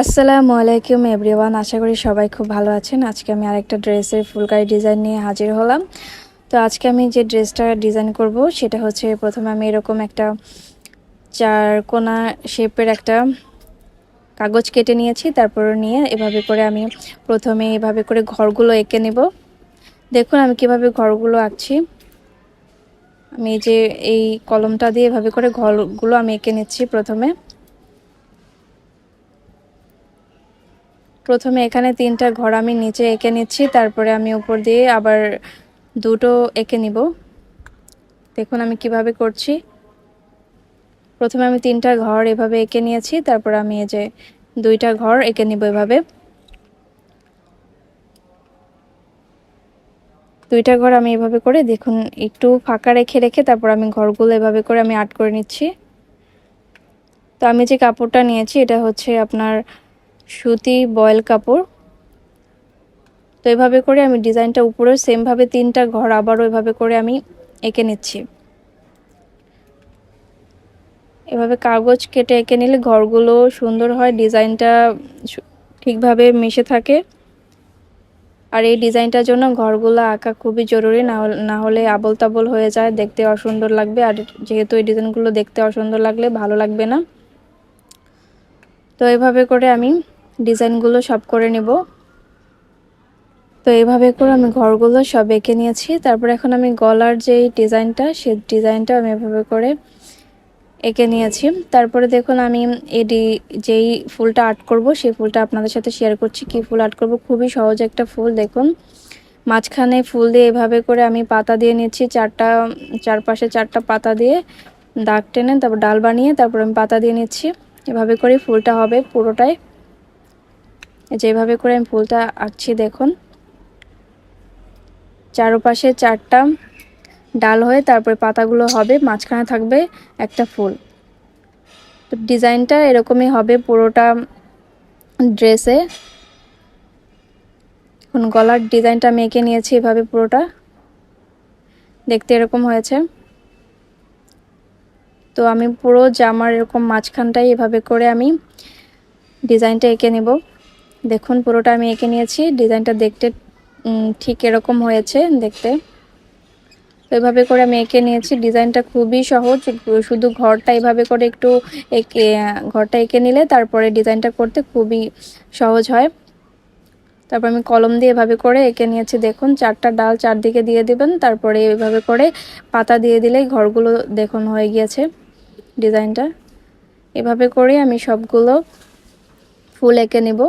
আসসালামু আলাইকুম এভরিওয়ান আশা করি সবাই খুব ভালো আছেন। আজকে আমি আরেকটা ড্রেসের ফুলকারি ডিজাইন নিয়ে হাজির হলাম। তো আজকে আমি যে ড্রেসটা ডিজাইন করব, সেটা হচ্ছে প্রথমে আমি এরকম একটা চার কোনা শেপের একটা কাগজ কেটে নিয়েছি, তারপর নিয়ে এভাবে করে আমি প্রথমে এভাবে করে ঘরগুলো এঁকে নেব। দেখুন আমি কীভাবে ঘরগুলো আঁকছি। আমি যে এই কলমটা দিয়ে এভাবে করে ঘরগুলো আমি এঁকে নিচ্ছি প্রথমে। প্রথমে এখানে তিনটা ঘর আমি নিচে এঁকে নিচ্ছি, তারপরে আমি উপর দিয়ে আবার দুটো এঁকে নিব। দেখুন আমি কীভাবে করছি। প্রথমে আমি তিনটা ঘর এভাবে এঁকে নিয়েছি, তারপর আমি এই যে দুইটা ঘর এঁকে নিব এভাবে। দুইটা ঘর আমি এভাবে করে, দেখুন একটু ফাঁকা রেখে রেখে তারপর আমি ঘরগুলো এভাবে করে আমি আর্ট করে নিচ্ছি। তো আমি যে কাপড়টা নিয়েছি, এটা হচ্ছে আপনার সুতি, বয়েল কাপড়। তো এভাবে করে আমি ডিজাইনটা উপরে সেমভাবে তিনটা ঘর আবারও এভাবে করে আমি এঁকে নিচ্ছি। এভাবে কাগজ কেটে এঁকে নিলে ঘরগুলো সুন্দর হয়, ডিজাইনটা ঠিকভাবে মিশে থাকে। আর এই ডিজাইনটার জন্য ঘরগুলো আঁকা খুবই জরুরি, না হলে আবল তাবল হয়ে যায়, দেখতে অসুন্দর লাগবে। আর যেহেতু এই ডিজাইনগুলো দেখতে অসুন্দর লাগলে ভালো লাগবে না। তো এভাবে করে আমি ডিজাইনগুলো সব করে নেব। তো এইভাবে করে আমি ঘরগুলো সব এঁকে নিয়েছি। তারপর এখন আমি গলার যেই ডিজাইনটা সেই ডিজাইনটা আমি এভাবে করে এঁকে নিয়েছি। তারপরে দেখুন আমি এডি যেই ফুলটা আর্ট করব, সেই ফুলটা আপনাদের সাথে শেয়ার করছি। কি ফুল আর্ট করব? খুবই সহজ একটা ফুল, দেখুন। মাঝখানে ফুল দিয়ে এভাবে করে আমি পাতা দিয়ে নিচ্ছি, চারটা, চারপাশে চারটা পাতা দিয়ে দাগ টেনে তারপর ডাল বানিয়ে তারপর আমি পাতা দিয়ে নিচ্ছি। এভাবে করে ফুলটা হবে পুরোটাই। যেভাবে করে আমি ফুলটা আঁকছি দেখুন। চারপাশে চারটা ডাল হয়ে তারপরে পাতাগুলো হবে, মাঝখানে থাকবে একটা ফুল। তো ডিজাইনটা এরকমই হবে পুরোটা ড্রেসে। এখন গলার ডিজাইনটা আমি এঁকে নিয়েছি এভাবে পুরোটা। দেখতে এরকম হয়েছে। তো আমি পুরো জামার এরকম মাঝখানটাই এভাবে করে আমি ডিজাইনটা এঁকে নেব। দেখুন, পুরোটা আমি এঁকে নিয়েছি। ডিজাইনটা দেখতে ঠিক এরকম হয়েছে দেখতে। এভাবে করে আমি এঁকে নিয়েছি। ডিজাইনটা খুবই সহজ। শুধু ঘরটা এভাবে করে একটু এঁকে, ঘরটা এঁকে নিলে তারপরে ডিজাইনটা করতে খুবই সহজ হয়। তারপর আমি কলম দিয়ে এভাবে করে এঁকে নিয়েছি। দেখুন, চারটা ডাল চারদিকে দিয়ে দিবেন। তারপরে এভাবে করে পাতা দিয়ে দিলেই ঘরগুলো দেখুন হয়ে গিয়েছে ডিজাইনটা। এভাবে করে আমি সবগুলো ফুল এঁকে নেব।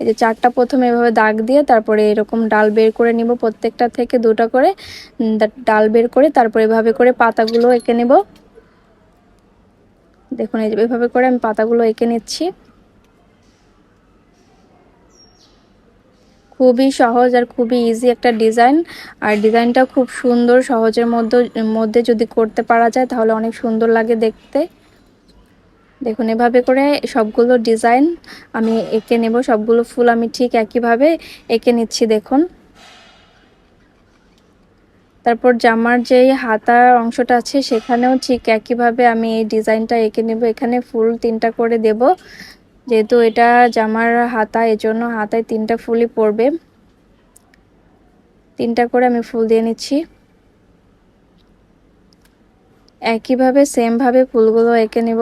এই যে চারটা প্রথমে এভাবে দাগ দিয়ে তারপরে এরকম ডাল বের করে নিব প্রত্যেকটা থেকে দুটা করে ডাল বের করে তারপরে এভাবে করে পাতাগুলো এঁকে নেব। দেখুন, এই এভাবে করে আমি পাতাগুলো এঁকে নিচ্ছি। খুবই সহজ আর খুবই ইজি একটা ডিজাইন আর ডিজাইনটা খুব সুন্দর, সহজের মধ্যে মধ্যে যদি করতে পারা যায় তাহলে অনেক সুন্দর লাগে দেখতে। দেখুন, এভাবে করে সবগুলো ডিজাইন আমি এঁকে নেব। সবগুলো ফুল আমি ঠিক একইভাবে এঁকে নিচ্ছি, দেখুন। তারপর জামার যেই হাতার অংশটা আছে, সেখানেও ঠিক একইভাবে আমি এই ডিজাইনটা এঁকে নেব। এখানে ফুল তিনটা করে দেব। যেহেতু এটা জামার হাতা, এজন্য হাতায় তিনটা ফুলই পড়বে। তিনটা করে আমি ফুল দিয়ে নিচ্ছি। একইভাবে, সেমভাবে ফুলগুলো এঁকে নেব।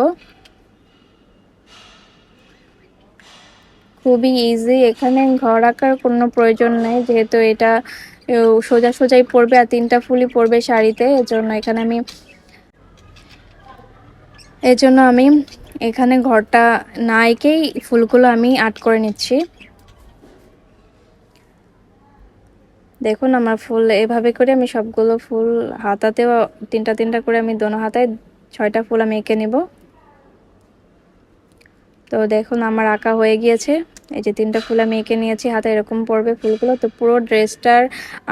খুবই ইজি এখানে ঘর আঁকার কোনো প্রয়োজন নেই, যেহেতু এটা সোজা সোজাই পড়বে আর তিনটা ফুলই পড়বে শাড়িতে, এজন্য এখানে আমি, এজন্য আমি এখানে ঘরটা না এঁকেই ফুলগুলো আমি আর্ট করে নিচ্ছি। দেখুন আমার ফুল, এভাবে করে আমি সবগুলো ফুল হাতাতেও, তিনটা তিনটা করে আমি দোনো হাতায় ছয়টা ফুল আমি এঁকে নেব। তো দেখুন আমার আঁকা হয়ে গিয়েছে। এই যে তিনটা ফুল আমি এঁকে নিয়েছি, হাতে এরকম পড়বে ফুলগুলো। তো পুরো ড্রেসটার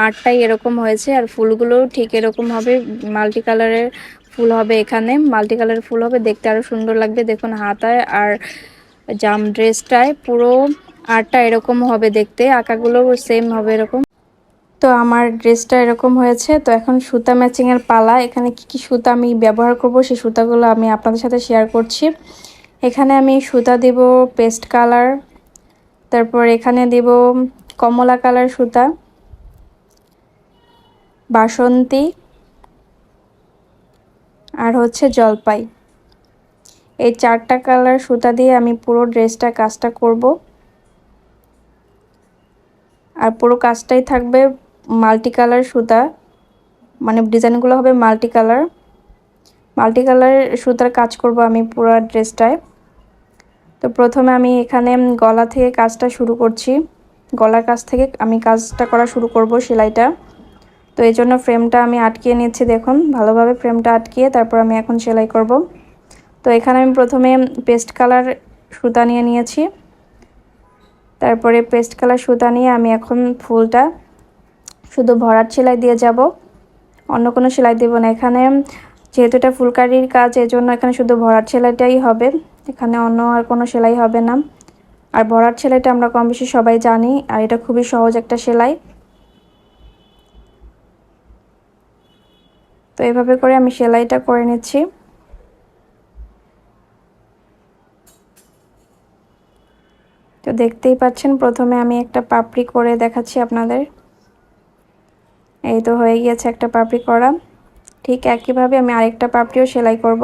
আর্টটাই এরকম হয়েছে আর ফুলগুলোও ঠিক এরকম হবে। মাল্টি কালারের ফুল হবে এখানে। মাল্টি কালারের ফুল হবে, দেখতে আরও সুন্দর লাগবে। দেখুন হাতায় আর জাম ড্রেসটায় পুরো আর্টটা এরকম হবে দেখতে। আঁকাগুলো সেম হবে এরকম। তো আমার ড্রেসটা এরকম হয়েছে। তো এখন সুতা ম্যাচিংয়ের পালা। এখানে কি কি সুতা আমি ব্যবহার করব সেই সুতাগুলো আমি আপনাদের সাথে শেয়ার করছি। এখানে আমি সুতা দিব পেস্ট কালার তারপর এখানে দিব কমলা কালার সুতা, বাসন্তী, আর হচ্ছে জলপাই। এই চারটা কালার সুতা দিয়ে আমি পুরো ড্রেসটা কাজটা করব। আর পুরো কাজটাই থাকবে মাল্টি কালার সুতা মানে ডিজাইনগুলো হবে মাল্টি কালার মাল্টি কালার সুতার কাজ করব আমি পুরো ড্রেসটায়। তো প্রথমে আমি এখানে গলা থেকে কাজটা শুরু করছি। গলার কাছ থেকে আমি কাজটা করা শুরু করব সেলাইটা। তো এই জন্য ফ্রেমটা আমি আটকিয়ে নিচ্ছি দেখুন। ভালোভাবে ফ্রেমটা আটকিয়ে তারপর আমি এখন সেলাই করব। তো এখানে আমি প্রথমে পেস্ট কালার সুতা নিয়ে নিয়েছি। তারপরে পেস্ট কালার সুতা নিয়ে আমি এখন ফুলটা শুধু ভরাট সেলাই দিয়ে যাব। অন্য কোনো সেলাই দেব না। এখানে যেহেতু এটা ফুলকারির কাজ, এজন্য এখানে শুধু ভরাট সেলাইটাই হবে। এখানে অন্য আর কোনো সেলাই হবে না। আর ভরাট সেলাইটা আমরা কম বেশি সবাই জানি, আর এটা খুবই সহজ একটা সেলাই। তো এভাবে করে আমি সেলাইটা করে নিচ্ছি। তো দেখতেই পাচ্ছেন, প্রথমে আমি একটা পাপড়ি করে দেখাচ্ছি আপনাদের। এই তো হয়ে গিয়েছে একটা পাপড়ি করা। ঠিক একইভাবে আমি আরেকটা পাপড়িও সেলাই করব।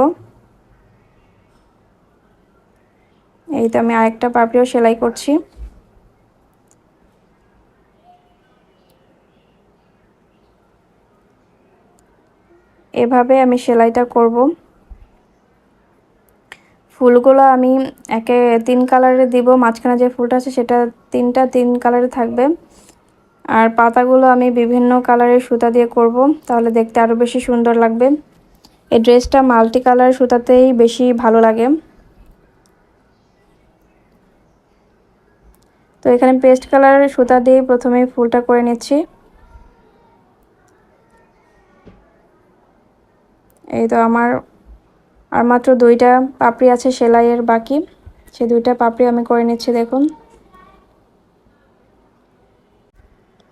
এই তো আমি আরেকটা পাপড়িও সেলাই করছি। এভাবে আমি সেলাইটা করব। ফুলগুলো আমি একে তিন কালারে দিব, মাঝখানে যে ফুলটা আছে সেটা তিনটা তিন কালারে থাকবে। আর পাতাগুলো আমি বিভিন্ন কালারের সুতা দিয়ে করব, তাহলে দেখতে আরও বেশি সুন্দর লাগবে। এই ড্রেসটা মাল্টি কালার সুতাতেই বেশি ভালো লাগে। তো এখানে পেস্ট কালারের সুতা দিয়ে প্রথমে ফুলটা করে নিচ্ছি। এই তো আমার, আর মাত্র দুইটা পাপড়ি আছে সেলাইয়ের বাকি, সে দুইটা পাপড়ি আমি করে নিচ্ছি, দেখুন।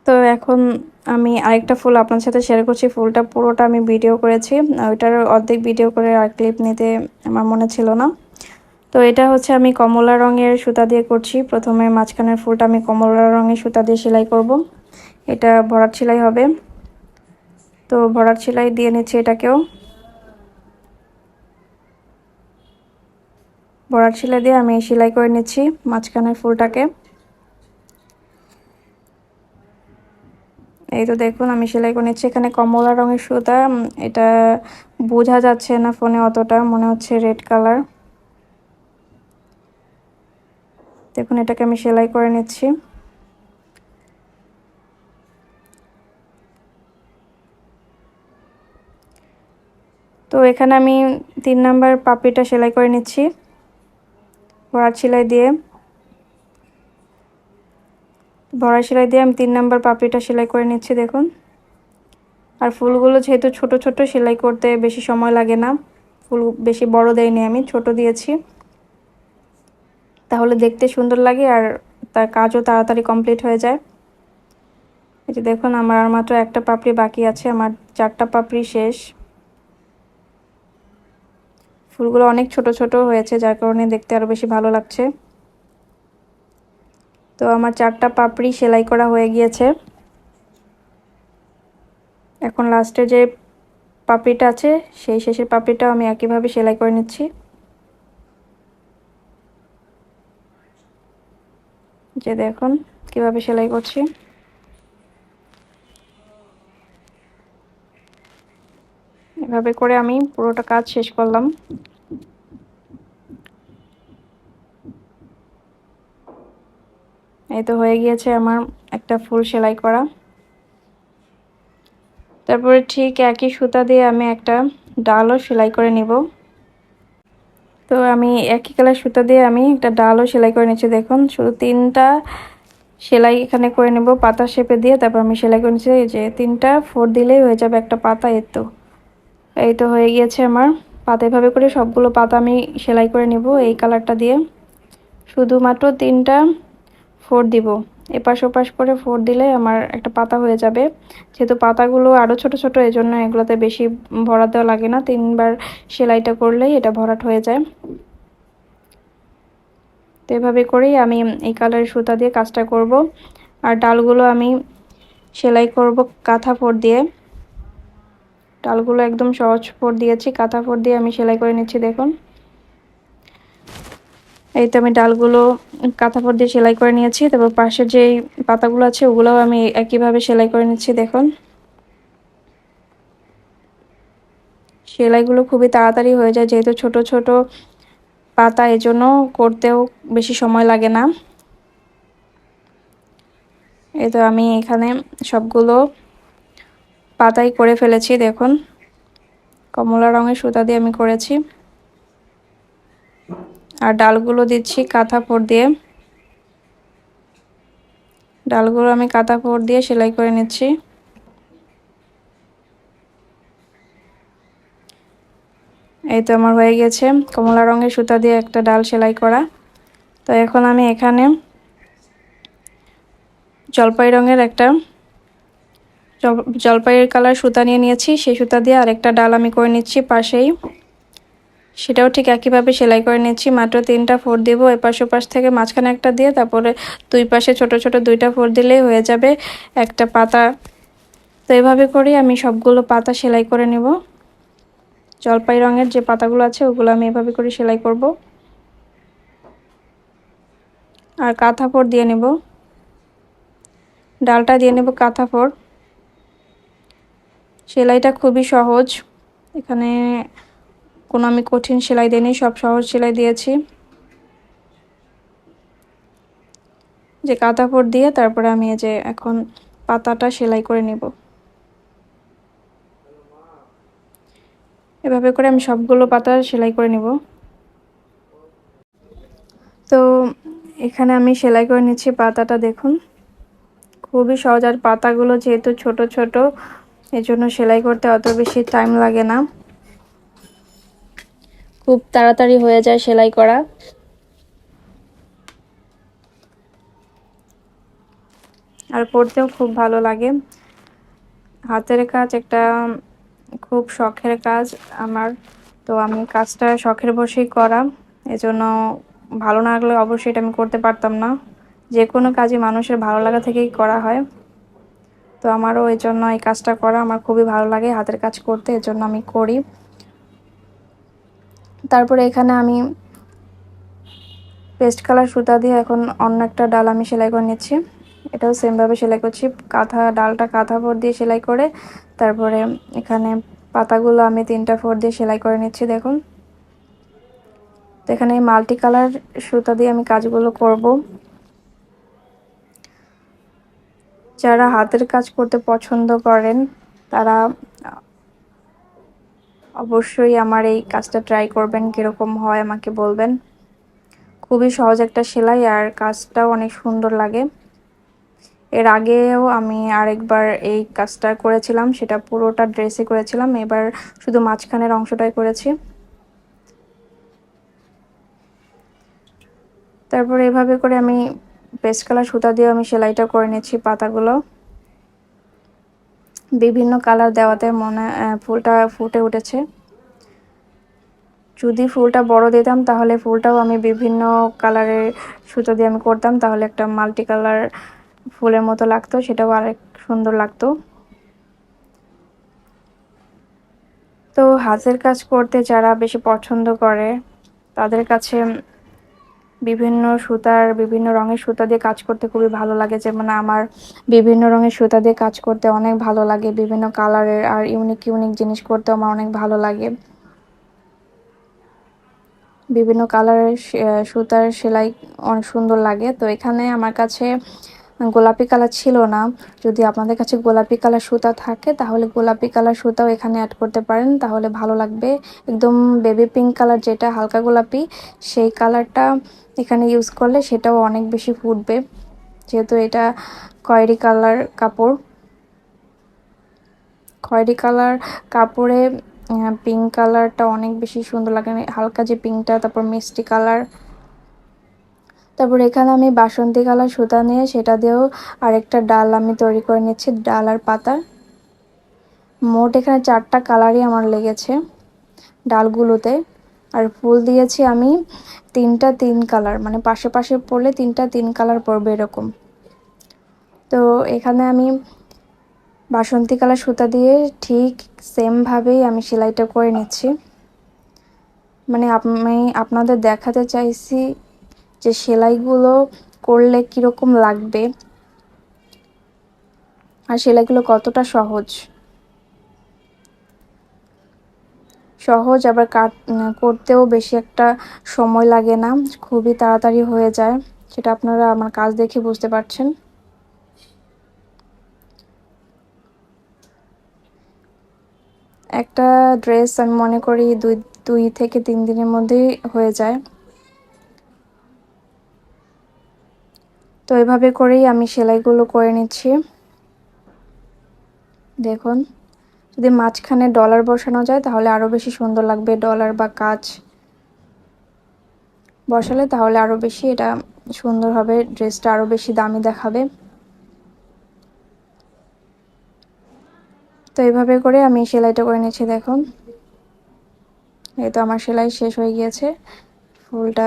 তো এখন আমি আরেকটা ফুল আপনার সাথে শেয়ার করছি। ফুলটা পুরোটা আমি ভিডিও করেছি। ওইটার অর্ধেক ভিডিও করে আর ক্লিপ নিতে আমার মনে ছিল না। তো এটা হচ্ছে আমি কমলা রঙের সুতা দিয়ে করছি। প্রথমে মাঝখানের ফুলটা আমি কমলা রঙের সুতা দিয়ে সেলাই করব। এটা ভরাট সেলাই হবে। তো ভরাট সেলাই দিয়ে নিচ্ছি এটাকেও। ভরাট সেলাই দিয়ে আমি সেলাই করে নিচ্ছি মাঝখানের ফুলটাকে। এই তো দেখুন, আমি সেলাই করে নিচ্ছি। এখানে কমলা রঙের সুতা এটা বোঝা যাচ্ছে না ফোনে অতটা, মনে হচ্ছে রেড কালার। দেখুন, এটাকে আমি সেলাই করে নিচ্ছি। তো এখানে আমি তিন নাম্বার পাপড়িটা সেলাই করে নিচ্ছি ভরাট সেলাই দিয়ে। ভরা সেলাই দিয়ে আমি তিন নাম্বার পাপড়িটা সেলাই করে নিচ্ছি, দেখুন। আর ফুলগুলো যেহেতু ছোট ছোট, সেলাই করতে বেশি সময় লাগে না। ফুল বেশি বড় দেয়নি আমি, ছোট দিয়েছি। তাহলে দেখতে সুন্দর লাগে আর তার কাজও তাড়াতাড়ি কমপ্লিট হয়ে যায়। এই যে দেখুন, আমার আর মাত্র একটা পাপড়ি বাকি আছে, আমার চারটা পাপড়ি শেষ। ফুলগুলো অনেক ছোট ছোট হয়েছে, যার কারণে দেখতে আরও বেশি ভালো লাগছে। তো আমার চারটা পাপড়ি সেলাই করা হয়ে গিয়েছে। এখন লাস্টে যে পাপড়িটা আছে, সেই শেষের পাপড়িটাও আমি একইভাবে সেলাই করে নিচ্ছি। যে দেখুন কীভাবে সেলাই করছি। এভাবে করে আমি পুরোটা কাজ শেষ করলাম। এই তো হয়ে গিয়েছে আমার একটা ফুল সেলাই করা। তারপরে ঠিক একই সুতা দিয়ে আমি একটা ডালও সেলাই করে নিব। তো আমি একই কালার সুতা দিয়ে আমি একটা ডালও সেলাই করে নিচ্ছি, দেখুন। শুধু তিনটা সেলাই এখানে করে নেব, পাতা শেপে দিয়ে তারপর আমি সেলাই করে নিচ্ছি। যে তিনটা, ফোর দিলেই হয়ে যাবে একটা পাতা এর তো। এই তো হয়ে গিয়েছে আমার পাতা। এভাবে করে সবগুলো পাতা আমি সেলাই করে নিব এই কালারটা দিয়ে। শুধুমাত্র তিনটা ফোর দিব। এপাশ ওপাশ করে ফোর দিলে আমার একটা পাতা হয়ে যাবে। যেহেতু পাতাগুলো আরও ছোট ছোট এই জন্য এগুলোতে বেশি ভরাট দেওয়া লাগে না। তিনবার সেলাইটা করলেই এটা ভরাট হয়ে যায়। তো এভাবে করেই আমি এই কালারের সুতা দিয়ে কাজটা করব। আর ডালগুলো আমি সেলাই করব কাঁথা ফোর দিয়ে। ডালগুলো একদম সহজ ফোর দিয়েছি, কাঁথা ফোর দিয়ে আমি সেলাই করে নিচ্ছি, দেখুন। এই তো আমি ডালগুলো কাঁথা ফোর দিয়ে সেলাই করে নিয়েছি, তারপর পাশে যেই পাতাগুলো আছে ওগুলোও আমি একইভাবে সেলাই করে নিচ্ছি, দেখুন। সেলাইগুলো খুবই তাড়াতাড়ি হয়ে যায়, যেহেতু ছোট ছোট পাতা, এজন্য করতেও বেশি সময় লাগে না। এই তো আমি এখানে সবগুলো পাতাই করে ফেলেছি, দেখুন। কমলা রঙের সুতা দিয়ে আমি করেছি। আর ডালগুলো দিচ্ছি কাঁথা ফোর দিয়ে। ডালগুলো আমি কাঁথা ফোর দিয়ে সেলাই করে নিচ্ছি। এই তো আমার হয়ে গেছে। কমলা রঙের সুতা দিয়ে একটা ডাল সেলাই করা। তো এখন আমি এখানে জলপাই রঙের একটা জলপাইয়ের কালার সুতা নিয়ে নিয়েছি। সেই সুতা দিয়ে আরেকটা ডাল আমি করে নিচ্ছি পাশেই। সেটাও ঠিক একইভাবে সেলাই করে নিচ্ছি। মাত্র তিনটা ফোর দিব, এপাশ ওপাশ থেকে মাঝখানে একটা দিয়ে তারপরে দুই পাশে ছোট ছোট দুইটা ফোর দিলেই হয়ে যাবে একটা পাতা। তো এভাবে করেই আমি সবগুলো পাতা সেলাই করে নেব। জলপাই রঙের যে পাতাগুলো আছে, ওগুলো আমি এভাবে করে সেলাই করব। আর কাঁথা ফোর দিয়ে নেব। ডালটা দিয়ে নেব কাঁথা ফোর। সেলাইটা খুবই সহজ। এখানে কোনো আমি কঠিন সেলাই দিইনি, সব সহজ সেলাই দিয়েছি। যে ফোর দিয়ে তারপরে আমি যে এখন পাতাটা সেলাই করে নেব। এভাবে করে আমি সবগুলো পাতা সেলাই করে নেব। তো এখানে আমি সেলাই করে নিচ্ছি পাতাটা দেখুন। খুবই সহজ, আর পাতাগুলো যেহেতু ছোট ছোট, এজন্য সেলাই করতে অত বেশি টাইম লাগে না। খুব তাড়াতাড়ি হয়ে যায় সেলাই করা। আর পড়তেও খুব ভালো লাগে। হাতের কাজ একটা খুব শখের কাজ আমার। তো আমি কাজটা শখের বসেই করা। এজন্য ভালো না লাগলে অবশ্যই এটা আমি করতে পারতাম না। যে কোনো কাজই মানুষের ভালো লাগা থেকেই করা হয়। তো আমারও এই জন্য এই কাজটা করা আমার খুবই ভালো লাগে হাতের কাজ করতে, এজন্য আমি করি। তারপরে এখানে আমি পেস্ট কালার সুতা দিয়ে এখন অন্য একটা ডাল আমি সেলাই করে নিচ্ছি। এটাও সেমভাবে সেলাই করছি। কাঁথা, ডালটা কাঁথা ফোর দিয়ে সেলাই করে তারপরে এখানে পাতাগুলো আমি তিনটা ফোর দিয়ে সেলাই করে নিচ্ছি, দেখুন। তো এখানে মাল্টি কালার সুতা দিয়ে আমি কাজগুলো করব। যারা হাতের কাজ করতে পছন্দ করেন, তারা অবশ্যই আমার এই কাজটা ট্রাই করবেন, কীরকম হয় আমাকে বলবেন। খুবই সহজ একটা সেলাই, আর কাজটাও অনেক সুন্দর লাগে। এর আগেও আমি আরেকবার এই কাজটা করেছিলাম, সেটা পুরোটা ড্রেসে করেছিলাম, এবার শুধু মাঝখানের অংশটাই করেছি। তারপর এভাবে করে আমি পেস্ট কালার সুতা দিয়ে আমি সেলাইটা করে নিচ্ছি পাতাগুলো। বিভিন্ন কালার দেওয়াতে মনে ফুলটা ফুটে উঠেছে। যদি ফুলটা বড় দিতাম, তাহলে ফুলটাও আমি বিভিন্ন কালারের সুতো দিয়ে আমি করতাম। তাহলে একটা মাল্টি কালার ফুলের মতো লাগতো, সেটাও আরেক সুন্দর লাগতো। তো হাতের কাজ করতে যারা বেশি পছন্দ করে, তাদের কাছে বিভিন্ন সুতার, বিভিন্ন রঙের সুতা দিয়ে কাজ করতে খুবই ভালো লাগে। যেমন আমার বিভিন্ন রঙের সুতা দিয়ে কাজ করতে অনেক ভালো লাগে। বিভিন্ন কালারের আর ইউনিক ইউনিক জিনিস করতে আমার অনেক ভালো লাগে। বিভিন্ন কালারের সুতার সেলাই অনেক সুন্দর লাগে। তো এখানে আমার কাছে গোলাপি কালার ছিল না। যদি আপনাদের কাছে গোলাপি কালার সুতা থাকে, তাহলে গোলাপি কালার সুতাও এখানে অ্যাড করতে পারেন। তাহলে ভালো লাগবে। একদম বেবি পিঙ্ক কালার যেটা, হালকা গোলাপি, সেই কালারটা এখানে ইউজ করলে সেটাও অনেক বেশি ফুটবে। যেহেতু এটা খয়েরি কালার কাপড়। খয়েরি কালার কাপড়ে পিঙ্ক কালারটা অনেক বেশি সুন্দর লাগে। হালকা যে পিঙ্কটা তারপর মিষ্টি কালার। তারপর এখানে আমি বাসন্তী কালার সুতা নিয়ে সেটা দিয়েও আরেকটা ডাল আমি তৈরি করে নিচ্ছি ডাল আর পাতা। মোট এখানে চারটা কালারই আমার লেগেছে ডালগুলোতে। আর ফুল দিয়েছি আমি তিনটা তিন কালার মানে পাশে পাশে পড়লে তিনটা তিন কালার পড়বে এরকম। তো এখানে আমি বাসন্তী কালার সুতা দিয়ে ঠিক সেমভাবেই আমি সেলাইটা করে নিচ্ছি। মানে আমি আপনাদের দেখাতে চাইছি যে সেলাইগুলো করলে কীরকম লাগবে। আর সেলাইগুলো কতটা সহজ। সহজ, আবার কাট করতেও বেশি একটা সময় লাগে না। খুবই তাড়াতাড়ি হয়ে যায়। সেটা আপনারা আমার কাজ দেখে বুঝতে পারছেন। একটা ড্রেস আমি মনে করি দুই দুই থেকে তিন দিনের মধ্যেই হয়ে যায়। তো এভাবে করেই আমি সেলাইগুলো করে নিচ্ছি। দেখুন। যদি মাঝখানে ডলার বসানো যায়, তাহলে আরও বেশি সুন্দর লাগবে। ডলার বা কাজ বসালে তাহলে আরও বেশি এটা সুন্দর হবে ড্রেসটা আরও বেশি দামি দেখাবে। তো এইভাবে করে আমি সেলাইটা করে নিয়েছি, দেখুন। এই তো আমার সেলাই শেষ হয়ে গিয়েছে। ফুলটা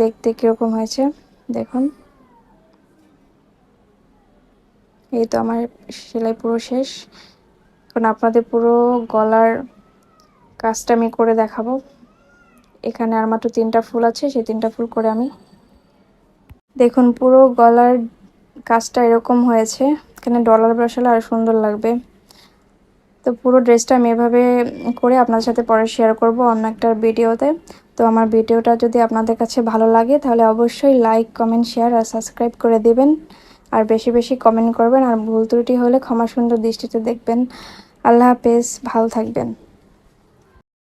দেখতে কীরকম হয়েছে, দেখুন। এই তো আমার সেলাই পুরো শেষ। এখন আপনাদের পুরো গলার কাজটা আমি করে দেখাবো। এখানে আর মাত্র তিনটা ফুল আছে, সেই তিনটা ফুল করে আমি দেখুন পুরো গলার কাজটা এরকম হয়েছে। এখানে ডলার বসালে আর সুন্দর লাগবে। তো পুরো ড্রেসটা আমি এভাবে করে আপনাদের সাথে পরে শেয়ার করব অন্য একটা ভিডিওতে। তো আমার ভিডিওটা যদি আপনাদের কাছে ভালো লাগে তাহলে অবশ্যই লাইক কমেন্ট শেয়ার আর সাবস্ক্রাইব করে দেবেন। আর বেশি বেশি কমেন্ট করবেন আর ভুল ত্রুটি হলে ক্ষমা সুন্দর দৃষ্টিতে দেখবেন। আল্লাহ হাফেজ, ভালো থাকবেন।